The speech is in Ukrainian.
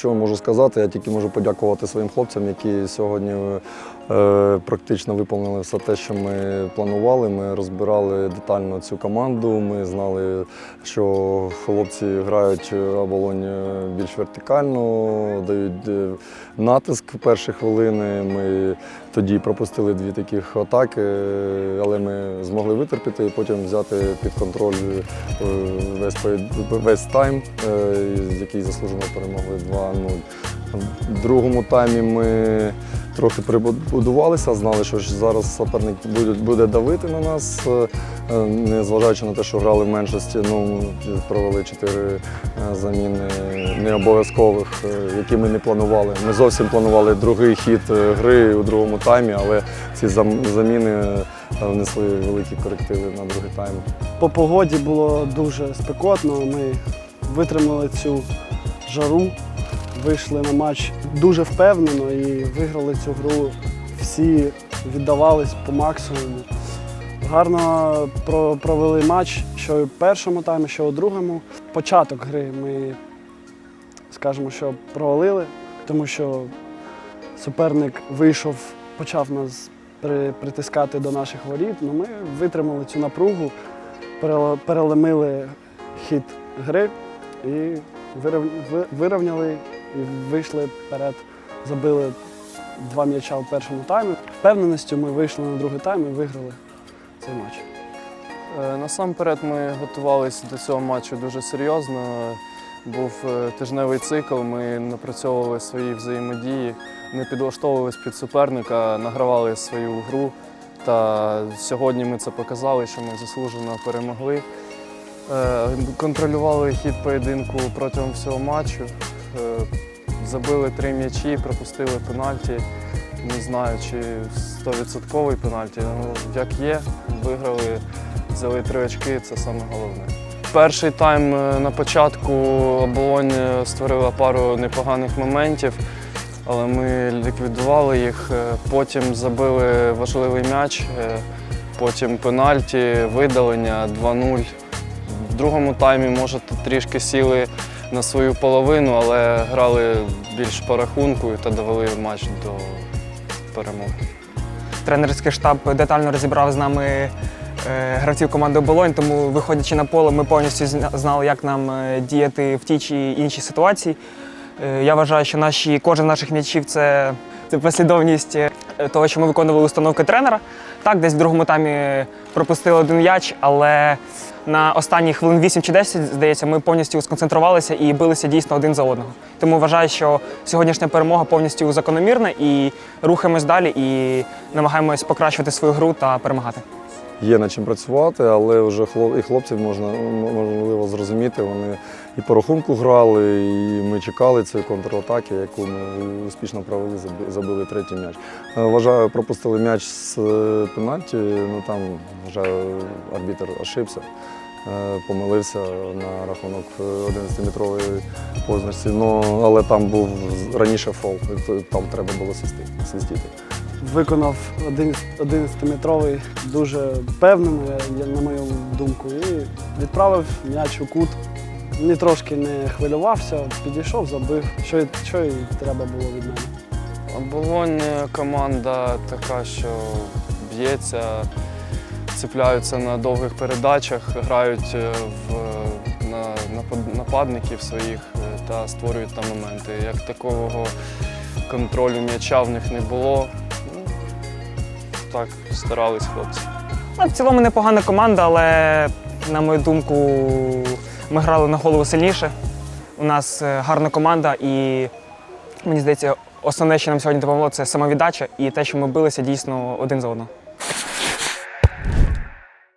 Що можу сказати? Я тільки можу подякувати своїм хлопцям, які сьогодні е, практично виконали все те, що ми планували. Ми розбирали детально цю команду. Ми знали, що хлопці грають оболонь е, більш вертикально, дають е, натиск в перші хвилини. Ми тоді пропустили дві таких атаки, але ми змогли витерпіти і потім взяти під контроль е, весь, весь тайм, е, який заслужено перемогли 2-0. В другому таймі ми трохи прибудувалися, знали, що зараз суперник буде, буде давити на нас, е, е, незважаючи на те, що грали в меншості, ну, провели чотири е, заміни необов'язкових, які ми не планували. Ми зовсім планували другий хід гри у другому таймі, але ці заміни внесли великі корективи на другий тайм. По погоді було дуже спекотно. Ми витримали цю жару, вийшли на матч дуже впевнено і виграли цю гру. Всі віддавались по максимуму. Гарно провели матч, що в першому таймі, що у другому. Початок гри ми скажемо, що провалили, тому що суперник вийшов, почав нас притискати до наших воріт. Ну, ми витримали цю напругу, переломили хід гри і вирівняли і вийшли вперед, забили два м'яча в першому таймі. Впевненістю ми вийшли на другий тайм і виграли цей матч. Е, Насамперед ми готувалися до цього матчу дуже серйозно. Був е, тижневий цикл, ми напрацьовували свої взаємодії, не підлаштовувалися під суперника, награвали свою гру. Та сьогодні ми це показали, що ми заслужено перемогли. Е, Контролювали хід поєдинку протягом всього матчу. Забили три м'ячі, пропустили пенальті. Не знаю, чи 100% пенальті. Ну, як є, виграли, взяли три очки, це саме головне. Перший тайм е, на початку оболонь е, створила пару непоганих моментів, але ми ліквідували їх. Е, Потім забили важливий м'яч, потім пенальті, видалення 2-0. В другому таймі, може, трішки сіли на свою половину, але грали більш по рахунку та довели матч до перемоги. Тренерський штаб детально розібрав з нами е, гравців команди Оболонь, тому виходячи на поле, ми повністю знали, як нам е, діяти в тій чи іншій ситуації. Е, Я вважаю, що наші, кожен з наших м'ячів це, це послідовність е, того, що ми виконували установки тренера. Так, десь в другому таймі пропустили один м'яч, але на останні хвилин 8 чи 10, здається, ми повністю сконцентрувалися і билися дійсно один за одного. Тому вважаю, що сьогоднішня перемога повністю закономірна і рухаємось далі і намагаємось покращувати свою гру та перемагати. Є над чим працювати, але вже і хлопців можна можливо зрозуміти. Вони і по рахунку грали, і ми чекали цієї контратаки, яку ми успішно провели, забили третій м'яч. Е, Вважаю, пропустили м'яч з е, пенальті. Ну там вважаю, арбітр ошибся. е, Помилився на рахунок е, 11-метрової позначці. Ну, але там був раніше фол, там треба було свистіти. Виконав 11-метровий дуже я- на мою думку, і відправив м'яч у кут. Ні трошки не хвилювався, підійшов, забив, що, що і треба було від мене. Оболонь команда така, що б'ється, цепляються на довгих передачах, грають е, в, на напад- нападників своїх е, та створюють там моменти. Як такого контролю м'яча в них не було. Так, старались хлопці. Ну, в цілому непогана команда, але, на мою думку, ми грали на голову сильніше. У нас е, гарна команда, і мені здається, основне, що нам сьогодні допомогло, це самовіддача і те, що ми билися дійсно один за одного.